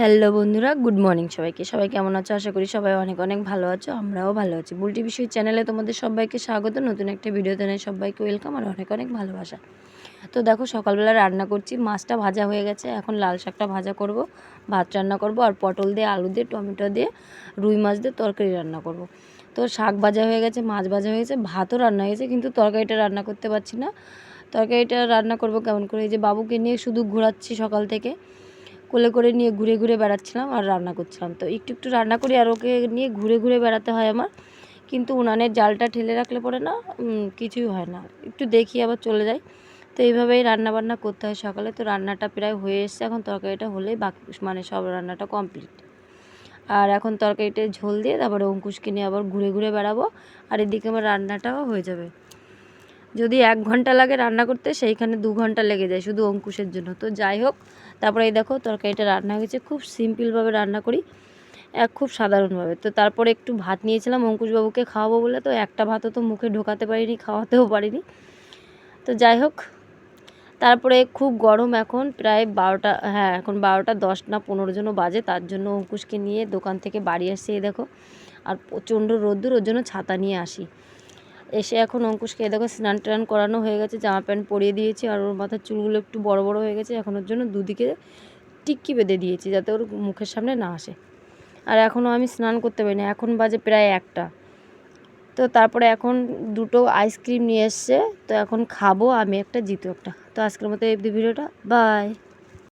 Hello বন্ধুরা, good morning সবাইকে। সবাই কেমন আছো? আশা করি সবাই অনেক অনেক ভালো আছো, আমরাও ভালো আছি। বুলটি বিষয় চ্যানেলে তোমাদের সবাইকে স্বাগত। নতুন একটা ভিডিওতে নেই, সবাইকে ওয়েলকাম আর অনেক অনেক ভালোবাসা। তো দেখো, সকালবেলা রান্না করছি, মাছটা ভাজা হয়ে গেছে। এখন লাল শাকটা ভাজা করব, ভাত রান্না করব আর পটল দিয়ে, আলু দিয়ে, টমেটো দিয়ে, রুই মাছ দিয়ে তরকারি রান্না করব। তো শাক ভাজা হয়ে গেছে, মাছ ভাজা হয়ে গেছে, ভাতও রান্না হয়েছে কিন্তু তরকারিটা রান্না করতে পারছি না। তরকারিটা রান্না করব কেমন করে? এই যে বাবুকে নিয়ে শুধু ঘোরাচ্ছি সকাল থেকে। কোলে করে নিয়ে ঘুরে ঘুরে বেড়াচ্ছিলাম আর রান্না করছিলাম। তো একটু একটু রান্না করি আর ওকে নিয়ে ঘুরে ঘুরে বেড়াতে হয় আমার। কিন্তু উনানের জালটা ঠেলে রাখলে পরে না কিছুই হয় না। একটু দেখি আবার চলে যাই। তো এইভাবেই রান্না বান্না করতে হয় সকালে। তো রান্নাটা প্রায় হয়ে এসছে। এখন তরকারিটা হলেই বাকি মানে সব রান্নাটা কমপ্লিট। আর এখন তরকারিটা ঝোল দিয়ে তারপরে অঙ্কুশকে নিয়ে আবার ঘুরে ঘুরে বেড়াবো। আর এদিকে আমার রান্নাটাও হয়ে যাবে। যদি এক ঘণ্টা লাগে রান্না করতে, সেইখানে দু ঘণ্টা লেগে যায় শুধু অঙ্কুশের জন্য। তো যাই হোক তারপরে এই দেখো তরকারিটা রান্না হয়ে গেছে খুব সিম্পলভাবে রান্না করি, এক খুব সাধারণভাবে। তো তারপরে একটু ভাত নিয়েছিলাম, অঙ্কুশবাবুকে খাওয়াবো বলে, তো একটা ভাতও তো মুখে ঢোকাতে পারিনি, খাওয়াতেও পারিনি। তো যাই হোক, তারপরে খুব গরম এখন, প্রায় বারোটা হ্যাঁ এখন বারোটা দশ না পনেরো জনও বাজে, তার জন্য অঙ্কুশকে নিয়ে দোকান থেকে বাড়ি আসছে, এই দেখো। আর প্রচণ্ড রোদ্দুর, ওর জন্য ছাতা নিয়ে আসি। এসে এখন অঙ্কুশকে দেখো স্নান টান করানো হয়ে গেছে, জামা প্যান্ট পরিয়ে দিয়েছি, আর ওর মাথার চুলগুলো একটু বড় বড় হয়ে গেছে, এখন ওর জন্য দুদিকে টিক্কি বেঁধে দিয়েছি, যাতে ওর মুখের সামনে না আসে। আর এখনও আমি স্নান করতে পারি না, এখন বাজে প্রায় একটা। তো তারপরে এখন দুটো আইসক্রিম নিয়ে এসছে, তো এখন খাব, আমি একটা, জিতু একটা। তো আজকের মতো এই ভিডিওটা, বাই।